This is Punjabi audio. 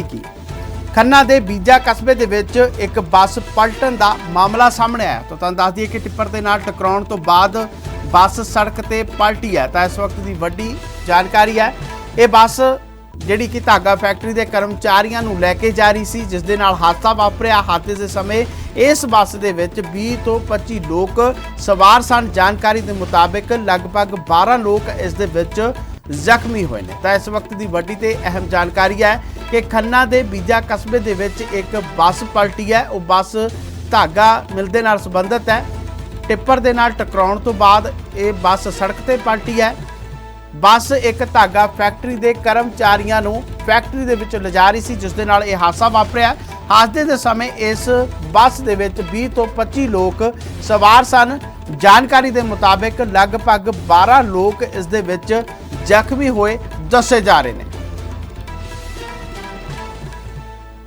ਕੀ? ਖੰਨਾ ਦੇ ਬੀਜਾ ਕਸਬੇ ਦੇ ਵਿੱਚ ਇੱਕ ਬੱਸ ਪਲਟਣ ਦਾ ਮਾਮਲਾ ਸਾਹਮਣੇ ਆਇਆ। ਤਾਂ ਤੁਹਾਨੂੰ ਦੱਸ ਦਈਏ ਕਿ ਟਿੱਪਰ ਦੇ ਨਾਲ ਟਕਰਾਉਣ ਤੋਂ ਬਾਅਦ ਬੱਸ ਸੜਕ ਤੇ ਪਲਟੀ ਹੈ। ਤਾਂ ਇਸ ਵਕਤ ਦੀ ਵੱਡੀ ਜਾਣਕਾਰੀ ਹੈ। ਇਹ ਬੱਸ ਜਿਹੜੀ ਕਿ ਧਾਗਾ ਫੈਕਟਰੀ ਦੇ ਕਰਮਚਾਰੀਆਂ ਨੂੰ ਲੈ ਕੇ ਜਾ ਰਹੀ ਸੀ, ਜਿਸ ਦੇ ਨਾਲ ਹਾਦਸਾ ਵਾਪਰਿਆ। ਹਾਦਸੇ ਦੇ ਸਮੇਂ ਇਸ ਬੱਸ ਦੇ ਵਿੱਚ 20 ਤੋਂ 25 ਲੋਕ ਸਵਾਰ ਸਨ। ਜਾਣਕਾਰੀ ਦੇ ਮੁਤਾਬਿਕ ਲਗਭਗ 12 ਲੋਕ ਇਸ ਦੇ ਵਿੱਚ ਜ਼ਖਮੀ ਹੋਏ ਨੇ। ਤਾਂ ਇਸ ਵਕਤ ਦੀ ਵੱਡੀ ਤੇ ਅਹਿਮ ਜਾਣਕਾਰੀ ਹੈ ਕਿ ਖੰਨਾ ਦੇ ਬੀਜਾ ਕਸਬੇ ਦੇ ਵਿੱਚ ਇੱਕ ਬੱਸ ਪਲਟੀ ਹੈ। ਉਹ ਬੱਸ ਧਾਗਾ ਮਿਲ ਦੇ ਨਾਲ ਸੰਬੰਧਿਤ ਹੈ। ਟਿੱਪਰ ਦੇ ਨਾਲ ਟਕਰਾਉਣ ਤੋਂ ਬਾਅਦ ਇਹ ਬੱਸ ਸੜਕ ਤੇ ਪਲਟੀ ਹੈ। ਬੱਸ ਇੱਕ ਧਾਗਾ ਫੈਕਟਰੀ ਦੇ ਕਰਮਚਾਰੀਆਂ ਨੂੰ ਫੈਕਟਰੀ ਦੇ ਵਿੱਚ ਲਿਜਾ ਰਹੀ ਸੀ, ਜਿਸ ਦੇ ਨਾਲ ਇਹ ਹਾਦਸਾ ਵਾਪਰਿਆ। ਹਾਦਸੇ ਦੇ ਸਮੇਂ ਇਸ ਬੱਸ ਦੇ ਵਿੱਚ 20 ਤੋਂ 25 ਲੋਕ ਸਵਾਰ ਸਨ। ਜਾਣਕਾਰੀ ਦੇ ਮੁਤਾਬਿਕ ਲਗਭਗ 12 ਲੋਕ ਇਸ ਦੇ ਵਿੱਚ ਜ਼ਖਮੀ ਹੋਏ ਦੱਸੇ ਜਾ ਰਹੇ ਨੇ।